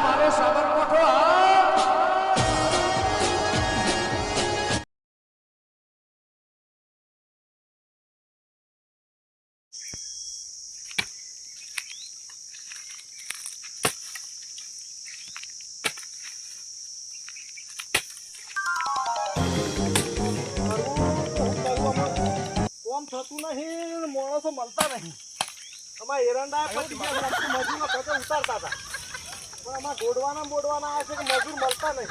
મારે સાબરકોઠો થતું નહીં માણસો મળતા નહીં. અમારા એરંડા પતી ગયા છે, આમ તો ઉતારતા હતા. પણ અમારા ગોડવાના બોડવાના આ છે કે મજૂર મળતા નહીં.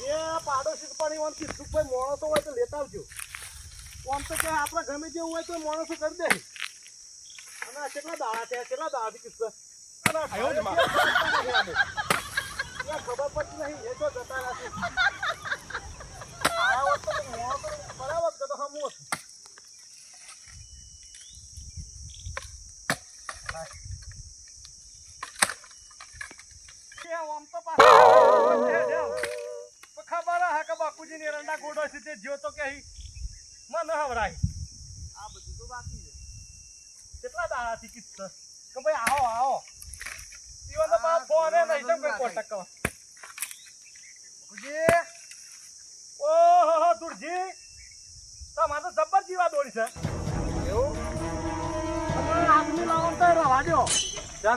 જે પાડોશી પણ એમ કીધું કોઈ માણસો હોય તો લેતા આવજો. આમ તો કે આપણે ગમે જેવું હોય તો માણસો કરી દે. અને આ કેટલા દાડા થયા કેટલા દાડાથી કીધું? ખબર પડતી નહીં એ તો જતા નથી આ વખતે બરાબર છે તો હમું હતું. કે આમ તો પાછું ખબર હે છે દોડી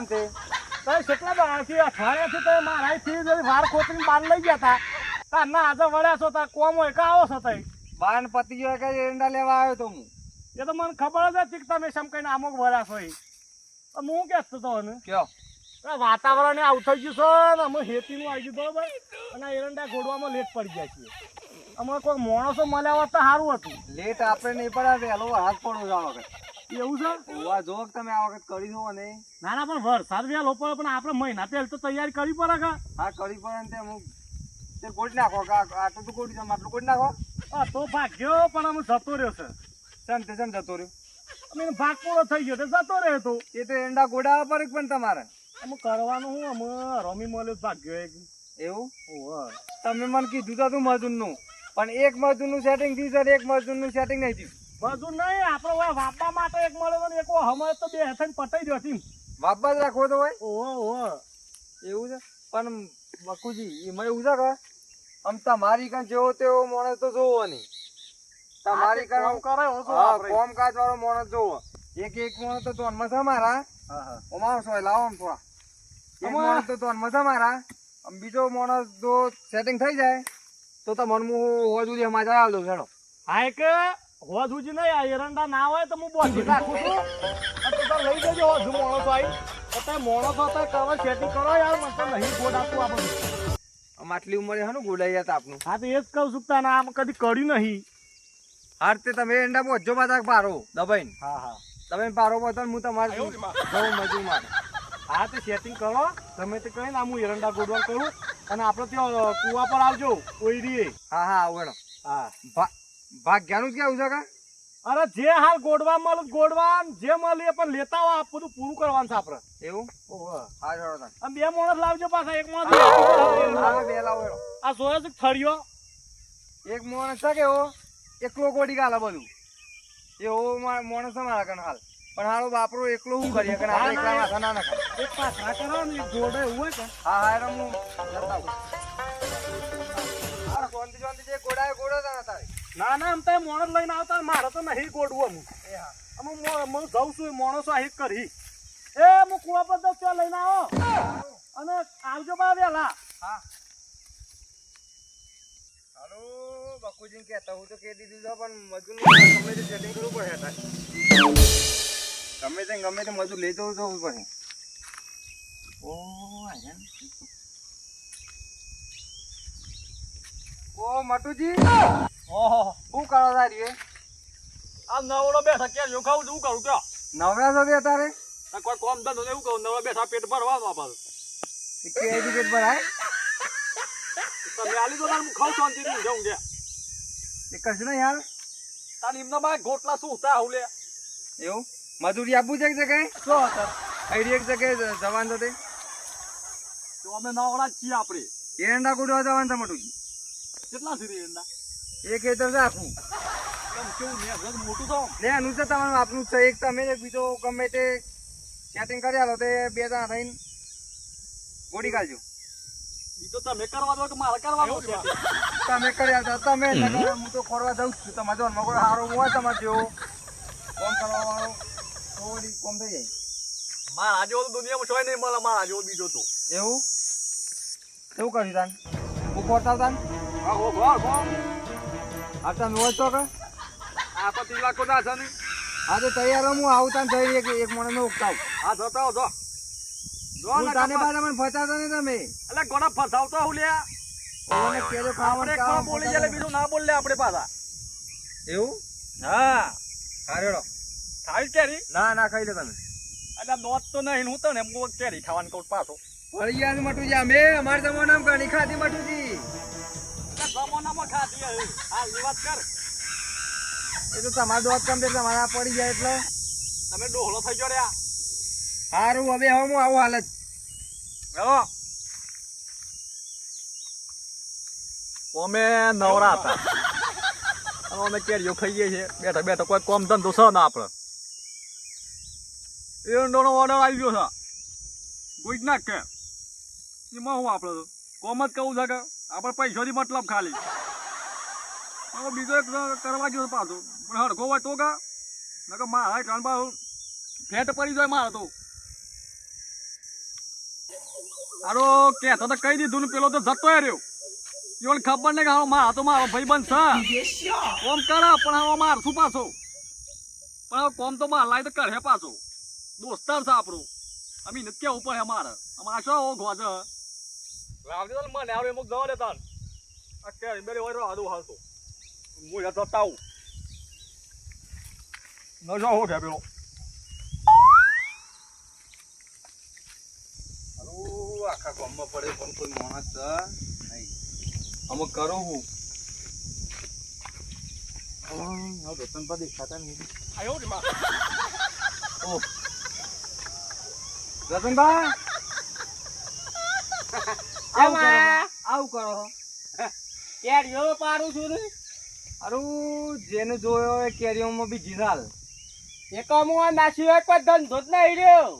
છે તમે કેટલા દાડાથી અઠવાડિયાથી તમે મારાથી જ વાર ખોતરીને બહાર લઈ ગયા હતા ના આજે વળ્યા છો તાર કોમ હોય કા આવો છો તઈ? બાન પતિ ગયો કે એરંડા લેવા આવ્યો તો હું? એ તો મને ખબર જ હતી કે તમે સમ કઈને અમુક વળ્યા છો. હું કહેતો હતો ને કયો? વાતાવરણ આવું થઈ ગયું છે ને અમે ખેતીનું આવી ગયું બરોબર? અને એરંડા ગોડવામાં લેટ પડી ગયા છીએ. અમારે કોઈ માણસો મળ્યા હોત તો સારું હતું. લેટ આપણે નહીં પડ્યા વહેલો હાથ પડો જાણો વખત એવું છે? ઓવા જો તમે આ વખત કરી દો ને ના ના પણ વરસાદ વેલો પડે પણ આપણે મહિના પહેલ તો તૈયારી કરવી પડે કે? હા કરી પડે ને તે હું તે નાખો કે આટલું તો ગોડી તમે આટલું નાખો. આ તો ભાગ્યો પણ અમે જતો રહ્યો છે. ચમ તે ચમ જતો રહ્યો? અમે ભાગ પૂરો થઈ ગયો તો જતો રહ્યો તો. એ તો એંડા ગોડા પર પણ તમારે? અમે કરવાનું હું અમે રમી મળ્યો ભાગ્યો એક. એવું? ઓહો. તમે મને કીધું તું મજૂરનું પણ એક મજૂરનું સેટિંગ થયું છે અને એક મજૂરનું સેટિંગ નહીં થયું. બધું નહીં આપણે ઓય વાપવા માટે એક મળ્યો ને એક હમણાં તો બે હાથે પટાઈ દો હતી વાપવા જ રાખવો તો હોય? ઓહો ઓહો એવું છે? પણ બકુજી એમાં એવું છે કે આમ તમારી કાં જેવો તેવો માણસ તો જોવો નહીં. તમારી આ તે કોમ કાં કરે હો શું હા આપણે? કોમકાજ વાળો માણસ જોવો. એક એક માણસ તો તોનમાં છે મારા. ઓમાં લાવો આમ થોડા. એક માણસ તો તોનમાં છે મારા. આમ બીજો માણસ જો સેટિંગ થઈ જાય તો તમને હું હોજ સુધી સમાચાર આવું હેડો. હા એક હોજ હુજી નહીં આ એરંડા ના હોય તો હું બોધી રાખું છું. તું તો લઈ જજો હજુ તો આવી અત્યારે તમે તો અત્યારે કરવા સેટિંગ કરો યાર મને તો નહીં ગોડ આપવું આ બધું. આમ આટલી ઉંમરે હે ને ગોડાઈ જતા આપનું? હા તો એ જ કહું છું તને આમ કદી કર્યું નહીં. હાર તે તમે એંડા પહોંચજો બધા પારો દબાઈને. હા હા. તમે પારો બધો હું તમારે બહુ મજૂર મારે હા તે સેટિંગ કરો તમે તે કહીને આમ હું એરંડા ગોડવાલ કરું અને આપણે ત્યાં કુવા પર આવજો કોઈરીએ હા હા આવું હા. ભા- ભાગ્યાનું જ કેવું છે કા? અરે જે હાલ ગોડવા મળે ગોડવા જે મળે પણ લેતા આ બધું પૂરું કરવાનું છે આપણે એવું. હા આમ બે માણસ લાવજો પાછા એક માણસ બે લાવો આ છે થળિયો? એક માણસ છે કેવો એકલો ગોડી ગાલે બધું. એવો મોણસ મારા કણ હાલ. પણ હારો બાપરો એકલો શું કરીએ? કણ આપણે એકલા માથા ના નખાય. એક પાછા કરો ને એક ગોડે એવું હોય કે? હા હા હું જતા આવું. ગોડાય ગોડો તારે. ના ના આમ તો મોણસ લઈને આવતા, મારે તો નહીં ગોડવું અમુક. એ હા. જઉં છું મોણસો અહીં કરી. એ હું કુવા પર ત્યાં લઈને આવો. અને આવજો બા વેલા તો કહી દીધું પણ મજૂર ગમે તે setting કરવું ગમે તે ગમે તે મજૂર લઈ જવું જવું પડે. ઓ ઓ મટુજી એ? આ નવડો બેઠા ક્યાં? જો ખાવું શું કરું કયો? નવરા છો અત્યારે કોઈ કોમ ધંધો એવું કહું. નવડા બેઠા પેટ ભરવાનું આપણે એ પેટ ભરાય? તમે આલી દો તાર હું ખાઉં શાંતિ થી જઉં ગયા એ કશું નહીં યાર? તાર એમના બાય ગોટલા શું હતા હુલે એવું? મજૂરી આપવું છે એક જગ્યાએ શું હતા? અહીંથી એક જગ્યાએ જવાન થતે તો? અમે નવડા છીએ આપણે. એરંડા કુડવા જવાન છે મટુજી કેટલા સુધી એરંડા? એક ખેતર છે આખું. કેમ કેવું ને ઘર મોટું થાવ. ને આનું છે તમારું આપનું છે. એક તમે ને બીજો ગમે તે સેટિંગ કરી આલો તે બે જણા થઈને. ગોડી કાઢજો ઈ તમે કરવા દો કે મારે કરવાનું છે. તમે કરી તમે હું તો ખોરવા જાઉં છું. તમારે જો મગર હારો હોય તમારે જેવો. કોમ કરવા વાળો થોડી કોમ થઈ જાય. મારા જેવો તો દુનિયામાં છોય નહીં મળે મારા જેવો બીજો તો. એવું? એવું કર્યું તાન? હું ખોરતા તાન? હા હો ઘર આ તમે હોય તો કે? આ પતિ લાખ ના છે ને. હા તો તૈયાર હું આવું ને થઈ એક એક મને મેં ઉગતાવું. આ જતા હો જો. જો ને તાને બાદ મને ફસાતા નહીં તમે. એટલે ગોડા ફસાવતો હું લ્યા. ઓને કેજો એક કામ બોલી જલે બીજું ના બોલે આપણે પાછા. એવું? હા. હા ખાઈ કેરી? ના ના ખાઈ લે તમે. એટલે દોત તો નહીં હું તો ને હું કેરી ખાવાનું કહું પાછો. ફળિયાનું મટુજી અમે અમારા જમાનામાં ઘણી ખાધી મટુજી જમાનામાં ખાધી હા વાત કર. એ તો તમારે દોત કમ તે તમારા પડી જાય એટલે. તમે ડોહલો થઈ ગયો રહ્યા. સારું હવે હવે હું આવું હાલત. હો. અમે નવરા હતા. અમે કેરીઓ ખાઈએ છીએ. બેઠા બેઠા કોઈ કોમ ધંધો છે ને આપણે. એરંડોનો ઓર્ડર આવી ગયો છે. ગુજ ના કે. એમાં હું આપણે કોમ જ કહું છે કે? આપણે પૈસાથી મતલબ ખાલી. હવે બીજો એક કરવા ગયો પાછો. પણ હડકો હોય તો કા નકર મારા કાન ફેટ પડી જાય મારે તો. આરો કે તો કહી દીધું ને પેલો તો જતો રહ્યો. એવું ખબર નહીં કે હા મારા તો મારો ભાઈબંધ છે. કોમ કરે પણ હવે માર શું પાછો. પણ હવે કોમ તો માર લાય તો કરે પાછો. દોસ્તાર છે આપણો. અમે નથી કેવું પડે અમારે. અમારે શું ઓ ગોજ? રાવજી તો મને આવડે મુક જવા દેતા આ કે બેરે હોય રાડો હાલતો. હું યા જતા આવું ન જાઓ હો કે પેલો હારું, આખા ગામમાં પડે પણ કોઈ માણસ છે નહીં અમે કરું હું હવે રતનપા દેખાતા નહીં આયો રે માં ઓહ રતનભા આવું કરો આવું કરો છો? કેરીઓ પાડું છું ને હારું, જેને જોયો એ કેરીઓમાં બી જીરાલ. આ નાસી હોય કોઈ ધંધો જ નહીં રહ્યો.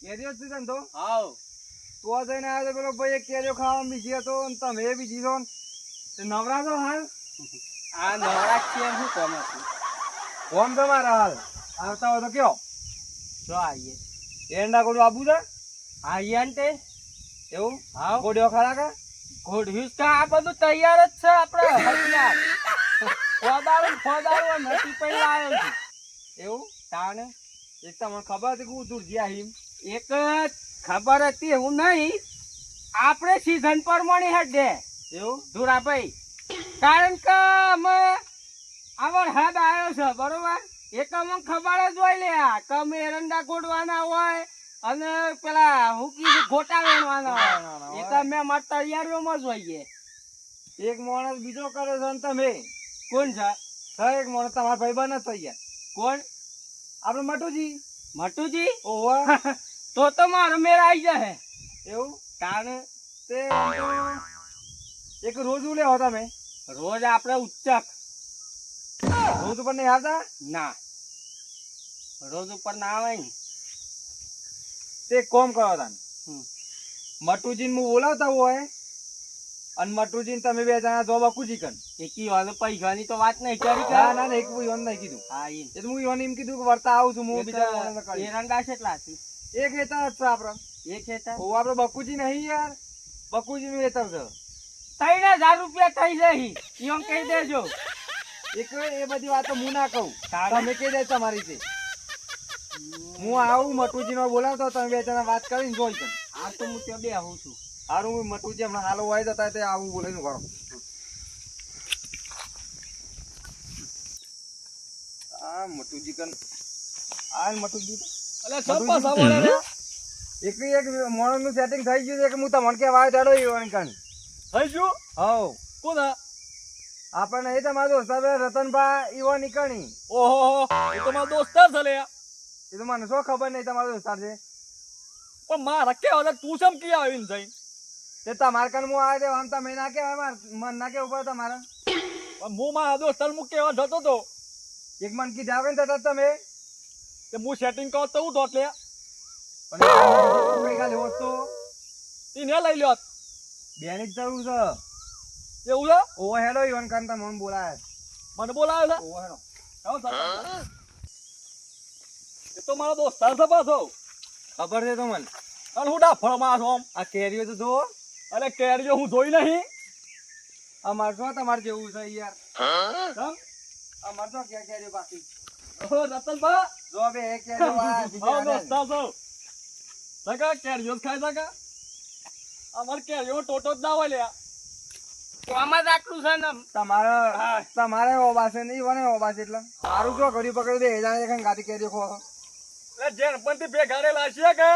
કેરીઓ જ છે ધંધો? હાવ તો જઈને આવ્યો તો પેલો ભાઈ એક કેરીઓ ખાવા બીજી હતો અને તમે બીજી છો તે નવરા છો હાલ? આ નવરા કેમ શું કોમ હતું કોમ તમારા હાલ? આવતા હોય તો કયો? જો આવીએ એરંડા કોડું આબુ છે? આવીએ ને તે? એવું? હા કોડ્યો ખરા કે? ઘોડ્યું તો આ બધું તૈયાર જ છે આપણે હરિયાર ફોદારું ને નથી પહેલા આવ્યો છું. એવું? તાણે? એક તમને ખબર હતી હું દૂર જ્યાં હિમ. એક જ ખબર હતી, એવું નહીં. આપણે સીઝન પર મળી હડે એવું? ધુરાભાઈ. કારણ કે અમે આવડ હદ આવ્યો છે, બરોબર? એક અમને ખબર જ હોય લે કે અમે એરંડા ગોડવાના હોય અને પેલા હું કીધું ગોટા વેણવાના હોય. એ હોય. તો અમે અમારી તૈયારીઓમાં જ એક માણસ બીજો કરે છે ને તમે? કોણ છે? સર એક માણસ તમારા ભાઈ બન જ થઈ કોણ? આપણે મટુજી. મટુજી? ઓહો. તો તો મારો મેળ આવી જશે એવું? કારણ તે એક રોજ લેવો તમે? રોજ આપણે ઉચ્ચક. રોજ ઉપર નહીં આવતા? ના. રોજ ઉપર ના આવે ને. તે કોમ કરો તમે. મટુજીને હું બોલાવતા હોય અને મટુજીને તમે બે જણા જોબ અકુજી કન. એકી વાળો પૈસાની તો વાત નહીં કરી ના ના એક હું યોન નહીં કીધું. હા એ એટલે હું યોન એમ કીધું કે વર્તા આવું છું હું બીજા. એરંડા કેટલા છે. એક હેતા છે આપડે એક હેતા ઓ આપડે બકુજી નહીં યાર. બકુજી નું હેતર છે. ત્રણ હજાર રૂપિયા થઈ જઈ એમ કહી દેજો. એક એ બધી વાતો હું ના કહું? તમે કહી દે તમારી છે હું આવું મટુજી નો બોલાવતો તમે બે જણા વાત કરીને જોઈ કન આ તો હું ત્યાં બેહું છું. હારું હું મટુજી હમણાં હાલો વાય જતા તે આવું બોલાવીને કરો? આ મટુજી કન આ મટુજી અલે સપા સાવળે રે એક એક મોણસનું સેટિંગ થઈ ગયું છે કે હું તમને કેવા આવ્યો તેડો ઈવન કન થઈ ગયું? હો કોના? આપણને એ તમારો દોસ્ત આવે રતનભા ઈવો નીકળી ઓહો એ તો મારો દોસ્તાર છે લે એ તો મને શું ખબર નહીં તમારો દોસ્તાર છે? પણ મારા કેવા હવે તું કેમ કી આવીને જઈ તે તમારે કન હું આવ્યો આમ તમે ના કે મન ના કે ઉપર તમારા પણ હું મારા દોસ્તાર મુ કેવા જતો તો. એક મન કી જાવે ને તરત તમે. તે હું સેટિંગ કરો તો હું દોત લે. પણ ખાલી હોત તો એને લઈ લ્યો. બેની જ જરૂર છે. એવું છે? ઓવો હેડો ઈવન કાંતા મને બોલાય મને બોલાવે છે? ઓવો હેડો. આવો એ તો મારો દોસ્તાર છે પાછો. ખબર છે તો મને હું ડાફળમાં માં છો આ કેરીઓ તો જો અરે કેરીઓ હું જોઈ નહીં. અમાર શું તમારે જેવું છે યાર? અમાર તો ક્યાં કેરીઓ બાકી. ઓહો, રતનભા. જો બે એક કેરીઓ છો સગા જ ખાય સગા અમાર કેરીઓ ટોટો જ ના હોય લ્યા. તો આમાં જ આટલું છે ને તમારે હા. તમારે ઓબાસે નહીં બને ઓબાસે એટલે. મારું જો ઘડી પકડ્યું દે. એ જાણે એક ગાડી કેરીઓ ખો ભેગા કે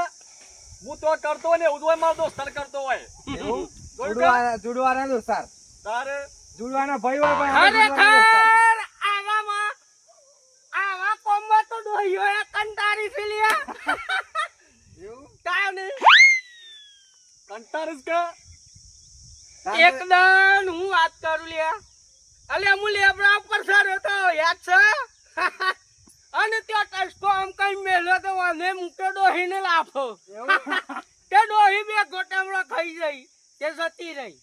હું તો કરતો હોય ને મારો દોસ્તાર કરતો? જુડવાના જુડવાના દોસ્તાર. તારે જુડવાના ભાઈ હોય. ખરેખર આવામાં આવા કોમમાં તો એ એવું? કે? એકદમ હું વાત કરું લ્યા. અલે હું આપણા ઉપર સર્યો તો યાદ છે? અને ત્યાં ટસકો આમ કઈ મેલ્યો તો વાંધે મૂકે ડોહીને લાફો. તે ડોહી બે ગોટામડા ખાઈ જઈ તે જતી રહી.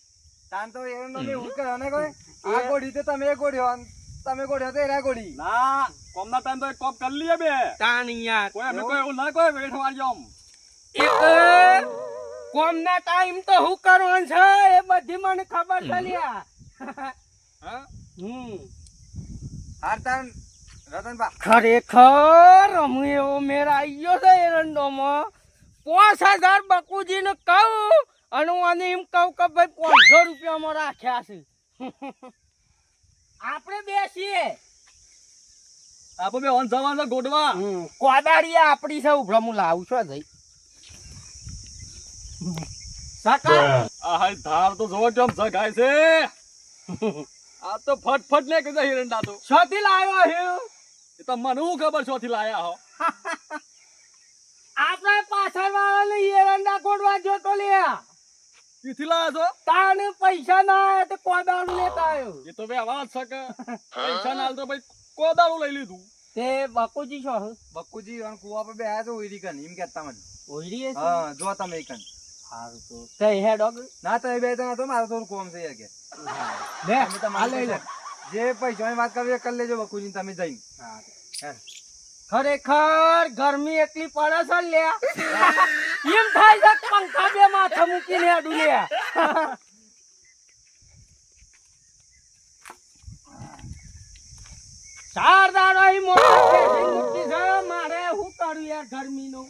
તાન તો એવું કરે ને કોઈ? આ ગોડી તો તમે અને તમે ગોળ્યો તો એરા ગોડી ના કોમના ટાઈમ તો એક કોપ કરી લઈએ બે. તાન યાર. કોઈ અમે કોઈ એવું ના કોઈ વેઠ વાળજો આમ. એક કોમના ટાઈમ તો હું કરવાનું છે એ બધી મને ખબર છે લ્યા હા? હમ. હાર તાન ખરેખર હું એવો મેળ આવી છે એરંડોમાં પાંચ હજાર બકુજીને કહું અને હું આને એમ કહું કે ભાઈ પાંચસો રૂપિયામાં રાખ્યા છે. આપણે બેસીએ. આપણે બે ઓન જવાના ગોડવા. કોદાળી આપણી છે ઉભરા હું લાવું છું જઈ. સકા આ ધાર તો જોવો કેમ જગાય છે. આ તો ફટફટ ને કીધા હિરંડા તો શોથી લાવ્યો હું? એ તો મને હું ખબર છોથી લાયા હો? આપણે પાછળ વાળાને એરંડા કોડવા લાયા. છો? તાને પૈસા ના આયા તો કોદાળું લેતા આવ્યો. એ તો બે વાત છે કે પૈસા ના તો ભાઈ કોદાળું લઈ લીધું. તે બકુજી છો બક્કુજી અને કુવા પર બેહ્યા તો ઓઈરી કન એમ કેતા મને. હા જો તમે કન સારું તો. તે ના તો બે જણા તો મારો થોડું કોમ છે યાર કે. લે તમે લઈ લે. જે પૈસાની વાત કરવી કરી લેજો બકુજી તમે જઈને. ખરેખર ગરમી એટલી પડે છે લ્યા. એમ થાય છે પંખા બે માથે મૂકીને અડું લ્યા. ચાર દાડો અહીં મોટા છે મારે શું કરું યાર ગરમીનું?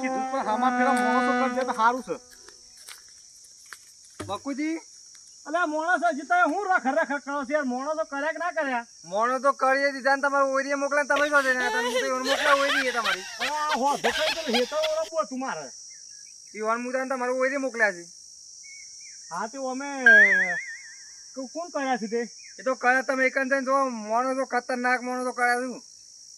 કીધું પણ હામાં પેલા માણસો કરી તો સારું છે. બક્કુજી અલ્યા મોણસો જીતા હું રખ રખ કરો છો યાર. માણસો કર્યા કે ના કર્યા? મોણો તો કરીએ દીધા ને તમારે ઓરીએ મોકલે ને તમે કહો ને તમે તો મોકલા ઓરી તમારી. હો દેખાય તો હેતો પો તું ઈ ઈવન મુદાન તમારે ઓરી મોકલ્યા છે. હા તે અમે કોણ કર્યા છે તે? એ તો કરે તમે એક જ જો મોણો તો ખતરનાક મોણો તો કર્યા છું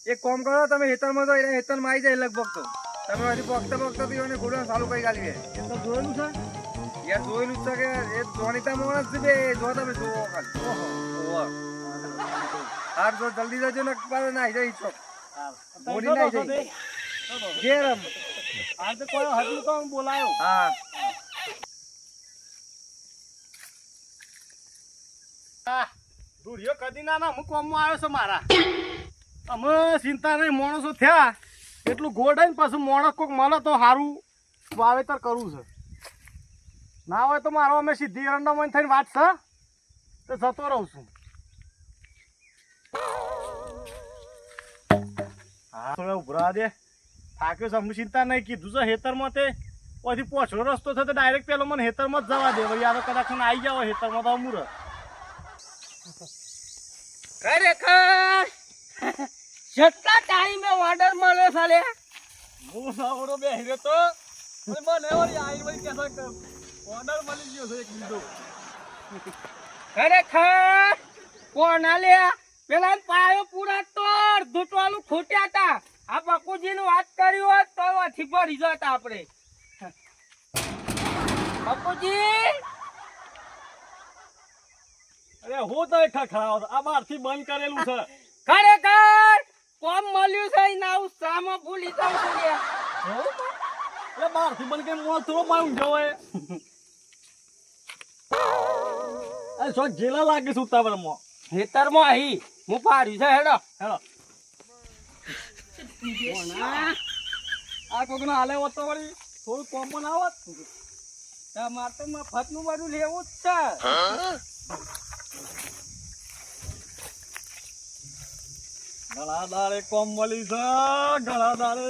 એક કામ કરો તમે હેતરમાં તો હેતરમાં આવી જાય લગભગ તો. તમે હજી પગતા પગતા તો એને ઘોડો ચાલુ કરી ગાલી એ તો જોયેલું છે. યાર જોયેલું છે કે એ જોણીતા માણસ છે બે જો તમે જોવો ખાલી. ઓહો. હાર જો જલ્દી જજો ને પાછો મોડી આ તો કોઈ હજુ તો બોલાયો. હા. દુરિયો કદી ના ના હું કોમમાં આવ્યો છે મારા. અમે ચિંતા નહીં માણસો થયા. એટલું ગોળ પાછું માણસ કોક મળે તો સારું વાવેતર કરવું છે. ના હોય તો મારો અમે સીધી એરંડામાં થઈને વાત છે તો જતો રહું છું. હા થોડા ઉભરા દે. થાક્યો અમને ચિંતા નહીં. કીધું છે હેતરમાં તે. પછી પોછડો રસ્તો છે તો ડાયરેક્ટ પેલો મને હેતરમાં જ જવા દે. વળી આ તો કદાચ આવી જાવ હેતરમાં તો અમુર. ખરેખર? જેટલા ટાઈમે ઓર્ડર મળ્યો લ્યા. હું સાવડો બે હીરો તો મને વળી આઈ વળી કહેતા ઓર્ડર મળી ગયો છે એક લીધો. ખરેખર? કોણ આલ્યા પેલા પાયો પૂરા તોડ ધૂટવાલું ખૂટ્યા હતા આ બાપુજી નું વાત કર્યું હોત તો વાથી પડી જત આપણે. બાપુજી? અરે હું તો ખખડાવો આ બહારથી બંધ કરેલું છે. ખરેખર? કોમ મળ્યું છે ના આવું સામો ભૂલી જાઉં છું. એટલે બહારથી બન કે મોં થોડો મારું જવાય શોખ જેલા લાગે છે ઉતાવળમાં? ખેતરમાં અહીં હું પાડ્યું છે હેડો. હેડો. આ કોકનો હાલે હોતો વળી. થોડું કોમન આવત તમારે તો મફતનું બધું લેવું જ છે. ઘણા દાડે કોમ મળી છે ઘણા દાડે